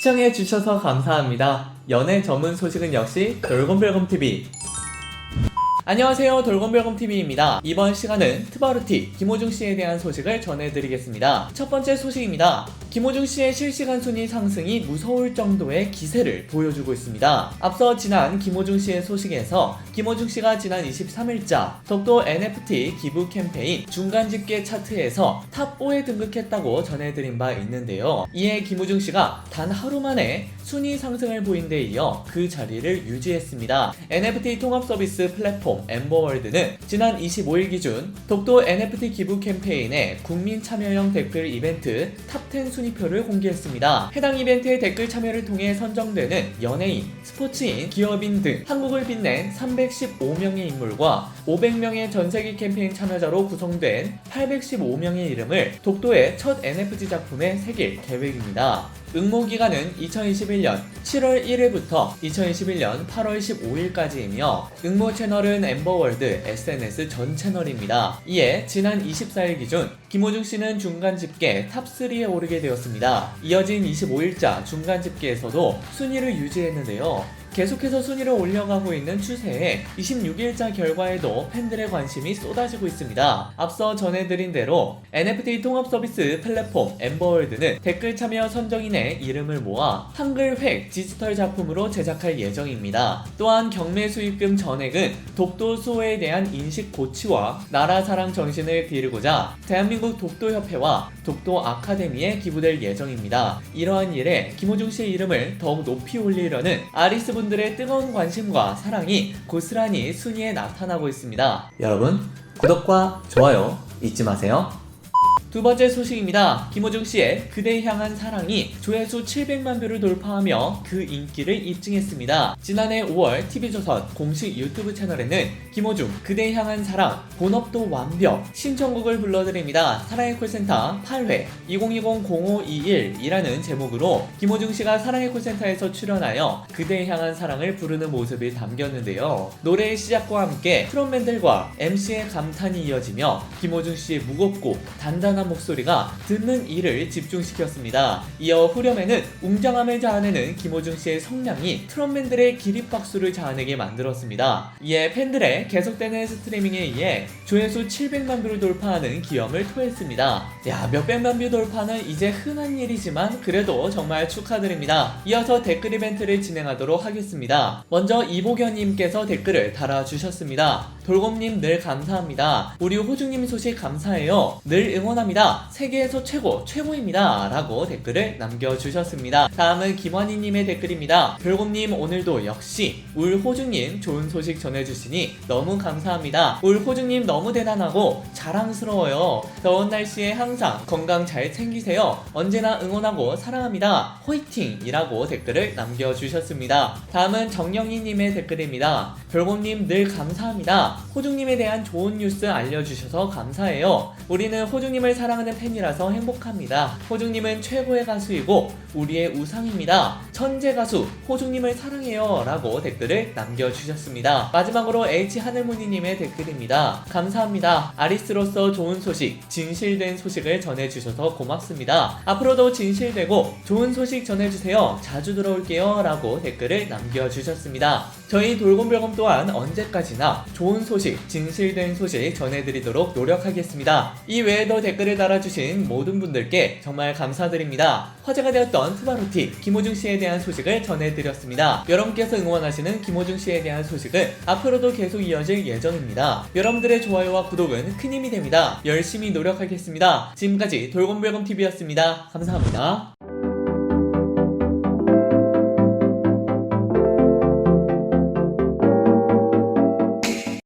시청해 주셔서 감사합니다. 연애 전문 소식은 역시 돌곰별곰TV. 안녕하세요 돌곰별곰TV입니다. 이번 시간은 트바루티 김호중 씨에 대한 소식을 전해드리겠습니다. 첫 번째 소식입니다. 김호중 씨의 실시간 순위 상승이 무서울 정도의 기세를 보여주고 있습니다. 앞서 지난 김호중 씨의 소식에서 김호중 씨가 지난 23일자 독도 NFT 기부 캠페인 중간 집계 차트에서 탑5에 등극했다고 전해드린 바 있는데요. 이에 김호중 씨가 단 하루 만에 순위 상승을 보인 데 이어 그 자리를 유지했습니다. NFT 통합 서비스 플랫폼 엠버월드는 지난 25일 기준 독도 NFT 기부 캠페인의 국민 참여형 댓글 이벤트 탑10 순위 표를 공개했습니다. 해당 이벤트의 댓글 참여를 통해 선정되는 연예인, 스포츠인, 기업인 등 한국을 빛낸 315명의 인물과 500명의 전 세계 캠페인 참여자로 구성된 815명의 이름을 독도의 첫 NFT 작품에 새길 계획입니다. 응모 기간은 2021년 7월 1일부터 2021년 8월 15일까지이며 응모 채널은 엠버월드 SNS 전 채널입니다. 이에 지난 24일 기준 김호중 씨는 중간 집계 탑3에 오르게 되었습니다. 이어진 25일자 중간 집계에서도 순위를 유지했는데요. 계속해서 순위를 올려가고 있는 추세에 26일자 결과에도 팬들의 관심이 쏟아지고 있습니다. 앞서 전해드린 대로 NFT 통합 서비스 플랫폼 엠버월드는 댓글 참여 선정인의 이름을 모아 한글 획 디지털 작품으로 제작할 예정입니다. 또한 경매 수익금 전액은 독도 수호에 대한 인식 고취와 나라 사랑 정신을 기르고자 대한민국 독도협회와 독도 아카데미에 기부될 예정입니다. 이러한 일에 김호중 씨의 이름을 더욱 높이 올리려는 아리스 분들의 뜨거운 관심과 사랑이 고스란히 순위에 나타나고 있습니다. 여러분, 구독과 좋아요 잊지 마세요. 두 번째 소식입니다. 김호중 씨의 그대 향한 사랑이 조회수 700만 뷰를 돌파하며 그 인기를 입증했습니다. 지난해 5월 TV조선 공식 유튜브 채널에는 김호중 그대 향한 사랑 본업도 완벽 신청곡을 불러드립니다. 사랑의 콜센터 8회 2020-0521이라는 제목으로 김호중 씨가 사랑의 콜센터에서 출연하여 그대 향한 사랑을 부르는 모습이 담겼는데요. 노래의 시작과 함께 트롯맨들과 MC의 감탄이 이어지며 김호중 씨의 무겁고 단단한 목소리가 듣는 이를 집중시켰습니다. 이어 후렴에는 웅장함을 자아내는 김호중 씨의 성량이 트롯맨들의 기립박수를 자아내게 만들었습니다. 이에 팬들의 계속되는 스트리밍에 의해 조회수 700만 뷰를 돌파하는 기염을 토했습니다. 야, 몇백만 뷰 돌파는 이제 흔한 일이지만 그래도 정말 축하드립니다. 이어서 댓글 이벤트를 진행하도록 하겠습니다. 먼저 이보견님께서 댓글을 달아주셨습니다. 돌곰님 늘 감사합니다. 우리 호중님 소식 감사해요. 늘 응원합니다. 세계에서 최고, 최고입니다. 라고 댓글을 남겨주셨습니다. 다음은 김환희님의 댓글입니다. 별곰님 오늘도 역시 울 호중님 좋은 소식 전해주시니 너무 감사합니다. 울 호중님 너무 대단하고 자랑스러워요. 더운 날씨에 항상 건강 잘 챙기세요. 언제나 응원하고 사랑합니다. 호이팅! 이라고 댓글을 남겨주셨습니다. 다음은 정영희님의 댓글입니다. 별곰님 늘 감사합니다. 호중님에 대한 좋은 뉴스 알려주셔서 감사해요. 우리는 호중님을 사랑하는 팬이라서 행복합니다. 호중님은 최고의 가수이고 우리의 우상입니다. 천재 가수 호중님을 사랑해요. 라고 댓글을 남겨주셨습니다. 마지막으로 H하늘무늬님의 댓글입니다. 감사합니다. 아리스로서 좋은 소식, 진실된 소식을 전해주셔서 고맙습니다. 앞으로도 진실되고 좋은 소식 전해주세요. 자주 들어올게요. 라고 댓글을 남겨주셨습니다. 저희 돌곰별곰 또한 언제까지나 좋은 소식, 진실된 소식 전해드리도록 노력하겠습니다. 이 외에도 댓글을 달아주신 모든 분들께 정말 감사드립니다. 화제가 되었던 투바로티 김호중 씨에 대한 소식을 전해드렸습니다. 여러분께서 응원하시는 김호중 씨에 대한 소식은 앞으로도 계속 이어질 예정입니다. 여러분들의 좋아요와 구독은 큰 힘이 됩니다. 열심히 노력하겠습니다. 지금까지 돌곰별곰TV였습니다. 감사합니다.